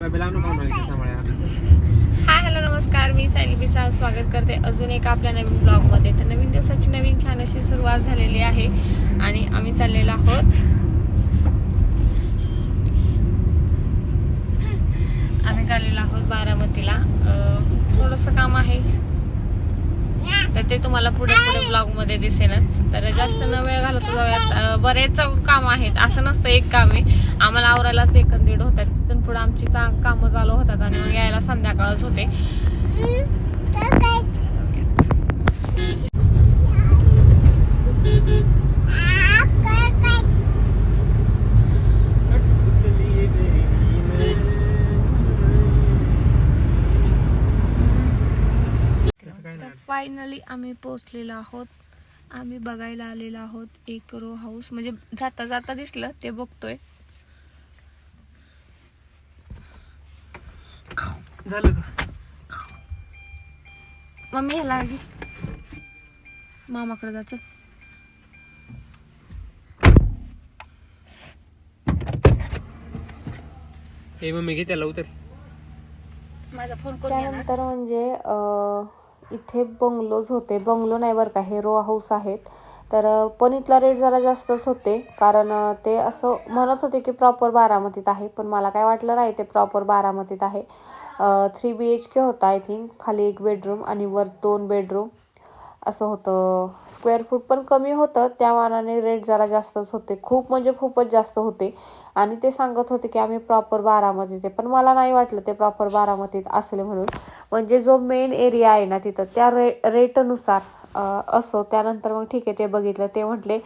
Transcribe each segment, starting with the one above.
Hi hello नमस्कार. मी सायली बिसा स्वागत करते अजून एका आपल्या नवीन ब्लॉगमध्ये. तर नवीन दिवसाची नवीन छान अशी सुरुवात झालेली आहे आणि आम्ही चाललेलो आहोत. आम्ही चाललेलो आहोत बारामतीला. थोडंसं काम आहे. तर ते तुम्हाला पुढे पुढे ब्लॉगमध्ये दिसेलच. तर जास्त न वेळ घालत जाऊयात बरेच काम आहेत. असं नसतं एक काम. आहे आम्हाला आवरायलाच एक दीड होतात. तिथून पुढे आमची कामं चालू होतात आणि मग यायला संध्याकाळच होते. फायनली आम्ही पोहोचलेलो आहोत. आम्ही बघायला आलेलो आहोत एक रो हाऊस म्हणजे जाता जाता दिसलं ते बघतोय. झालं मम्मी ह्याला घे. मामाकडे जायचं हे मम्मी घे त्याला उतर. माझा फोन करून त्यानंतर म्हणजे अ, इथे बंगलोज होते. बंगलो नाही बरं का हे रो हाऊस आहेत. तर पण इथला रेट जरा जास्तच होते. कारण ते असं म्हणत होते की प्रॉपर बारामतीत आहे. पण मला काय वाटलं नाही ते प्रॉपर बारामतीत आहे. थ्री बी एच के होता आय थिंक खाली एक बेडरूम आणि वर दोन बेडरूम असं होतं. स्क्वेअर फूट पण कमी होतं. त्या मानाने रेट जरा जास्तच होते. खूप म्हणजे खूपच जास्त होते. आणि ते सांगत होते की आम्ही प्रॉपर बारामतीत आहे. पण मला नाही वाटलं ते प्रॉपर बारामतीत असले म्हणून. म्हणजे जो मेन एरिया आहे ना तिथं त्या रे रेटनुसार असो त्यानंतर मग ठीक आहे ते बघितलं. ते म्हटले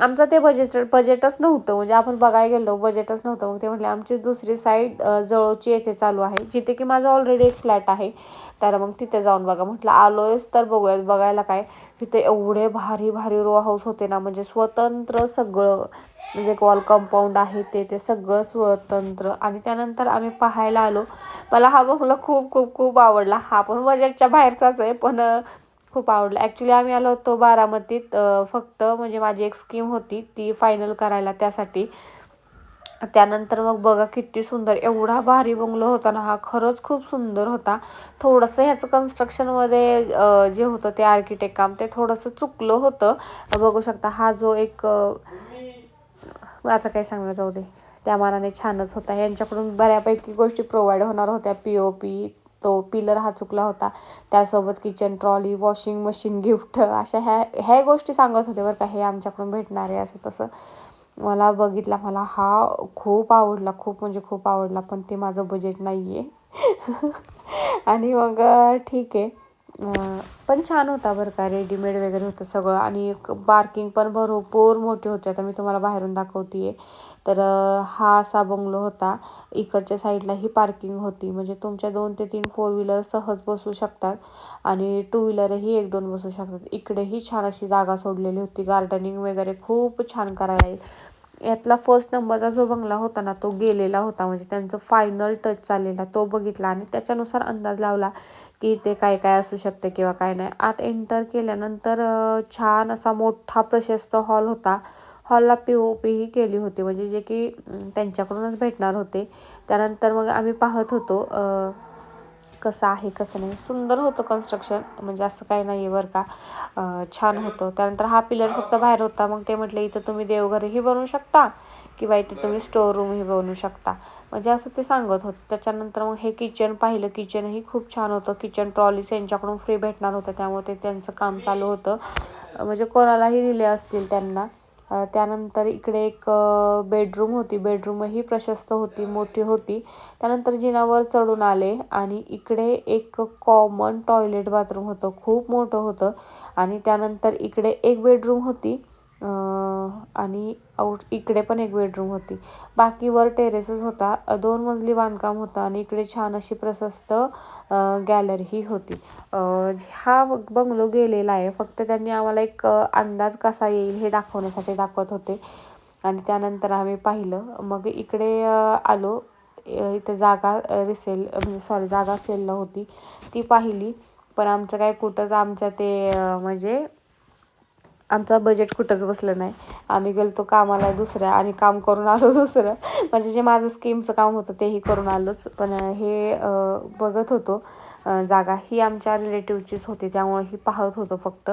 आमचं ते बजेट बजेटच नव्हतं. म्हणजे आपण बघायला गेलो बजेटच नव्हतं. मग ते म्हटले आमची दुसरी साईड जवळची येथे चालू आहे. जिथे की माझा ऑलरेडी एक फ्लॅट आहे. तर मग तिथे जाऊन बघा. म्हटलं आलोयच तर बघूयात. बघायला काय? तिथे एवढे भारी भारी रो हाऊस होते ना. म्हणजे स्वतंत्र सगळं म्हणजे वॉल कंपाऊंड आहे ते ते सगळं स्वतंत्र. आणि त्यानंतर आम्ही पाहायला आलो. मला हा बंगला खूप खूप खूप आवडला. हा पण बजेटच्या बाहेरचाच आहे. पण खूप आवडलं. ॲक्च्युली आम्ही आलो होतो बारामतीत फक्त म्हणजे माझी एक स्कीम होती ती फायनल करायला त्यासाठी. त्यानंतर मग बघा किती सुंदर एवढा भारी बंगलो होता ना हा खरंच खूप सुंदर होता. थोडंसं ह्याचं कन्स्ट्रक्शनमध्ये जे होतं ते आर्किटेक्ट काम ते थोडंसं चुकलं होतं. बघू शकता हा जो एक आता काय सांगणार जाऊ दे. त्या मानाने छानच होता. यांच्याकडून बऱ्यापैकी गोष्टी प्रोव्हाइड होणार होत्या पी ओ पी तो पिलर हा चुकला होता. त्यासोबत kitchen trolley washing machine gift अशा ह्या ह्या गोष्टी सांगत होते बरं का हे आमच्याकडून भेटणार आहे असं तसं. मला बघितला मला हा खूप आवडला खूप म्हणजे खूप आवडला पण ते माझं बजेट नाही आहे आणि मग ठीक आहे. पण छान होता बरं का रेडीमेड वगैरे होतं सगळं. आणि एक बार्किंग पण भरपूर मोठी होती. आता मी तुम्हाला बाहेरून दाखवते तर हा असा बंगलो होता. इकडच्या साईडला ही पार्किंग होती. म्हणजे तुमच्या दोन ते तीन फोर व्हीलर सहज बसू शकतात आणि टू व्हीलरही एक दोन बसू शकतात. इकडेही छान अशी जागा सोडलेली होती. गार्डनिंग वगैरे खूप छान करायला यातला फर्स्ट नंबरचा जो बंगला होता ना तो गेलेला होता. म्हणजे त्यांचं फायनल टच चाललेला तो बघितला आणि त्याच्यानुसार अंदाज लावला की ते काय काय असू शकते किंवा काय नाही. आत एंटर केल्यानंतर छान असा मोठा प्रशस्त हॉल होता. हॉलला पी ओ पीही केली होती. म्हणजे जे की त्यांच्याकडूनच भेटणार होते. त्यानंतर मग आम्ही पाहत होतो कसं आहे कसं नाही. सुंदर होतं कन्स्ट्रक्शन म्हणजे असं काही नाही आहे बरं का. छान होतं. त्यानंतर हा पिलर फक्त बाहेर होता. मग ते म्हटले इथं तुम्ही देवघरही बनवू शकता किंवा इथे तुम्ही स्टोर रूमही बनवू शकता? म्हणजे असं ते सांगत होते. त्याच्यानंतर मग हे किचन पाहिलं. किचनही खूप छान होतं. किचन ट्रॉलीज यांच्याकडून फ्री भेटणार होतं त्यामुळे ते त्यांचं काम चालू होतं. म्हणजे कोणालाही दिले असतील त्यांना. त्यानंतर इकडे एक बेडरूम होती. बेडरूमही प्रशस्त होती मोठी होती. त्यानंतर जिनावर चढून आले आणि इकडे एक कॉमन टॉयलेट बाथरूम होतं. खूप मोठं होतं. आणि त्यानंतर इकडे एक बेडरूम होती. आणि आऊट इकडे पण एक बेडरूम होती. बाकी वर टेरेसच होता. दोन मजली बांधकाम होतं आणि इकडे छान अशी प्रशस्त गॅलरीही होती. हा बंगलो गेलेला आहे. फक्त त्यांनी आम्हाला एक अंदाज कसा येईल हे दाखवण्यासाठी दाखवत होते. आणि त्यानंतर आम्ही पाहिलं. मग इकडे आलो. इथं जागा रिसेल म्हणजे सॉरी जागा सेलला होती. ती पाहिली. पण आमचं काय कुठंच आमच्या ते म्हणजे आमचा बजेट कुठंच बसलं नाही. आम्ही गेलतो कामाला दुसऱ्या आणि काम करून आलो दुसरं. म्हणजे जे माझं स्कीमचं काम होतं तेही करून आलोच. पण हे बघत होतो. जागा ही आमच्या रिलेटिव्हचीच होती. त्यामुळे ही पाहत होतो फक्त.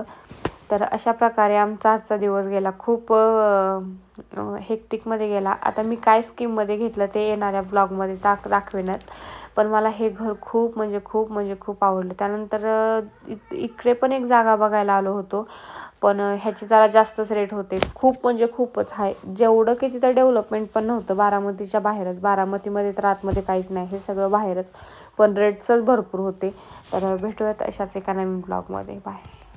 तर अशा प्रकारे आमचा आजचा दिवस गेला. खूप हेक्टिकमध्ये गेला. आता मी काय स्कीममध्ये घेतलं ते येणाऱ्या ब्लॉगमध्ये दाख दाखवेनच. पण मला हे घर खूप म्हणजे खूप म्हणजे खूप आवडलं. त्यानंतर इ- इकडे पण एक जागा बघायला आलो होतो. पण ह्याची ह्याचे जरा जास्तच रेट होते. खूप म्हणजे खूपच आहे जेवढं की तिथं डेव्हलपमेंट पण नव्हतं. बारामतीच्या बाहेरच. बारामतीमध्ये तर आतमध्ये काहीच नाही. हे सगळं बाहेरच. पण रेट्सच भरपूर होते. तर भेटूयात अशाच एका नवीन ब्लॉगमध्ये बाय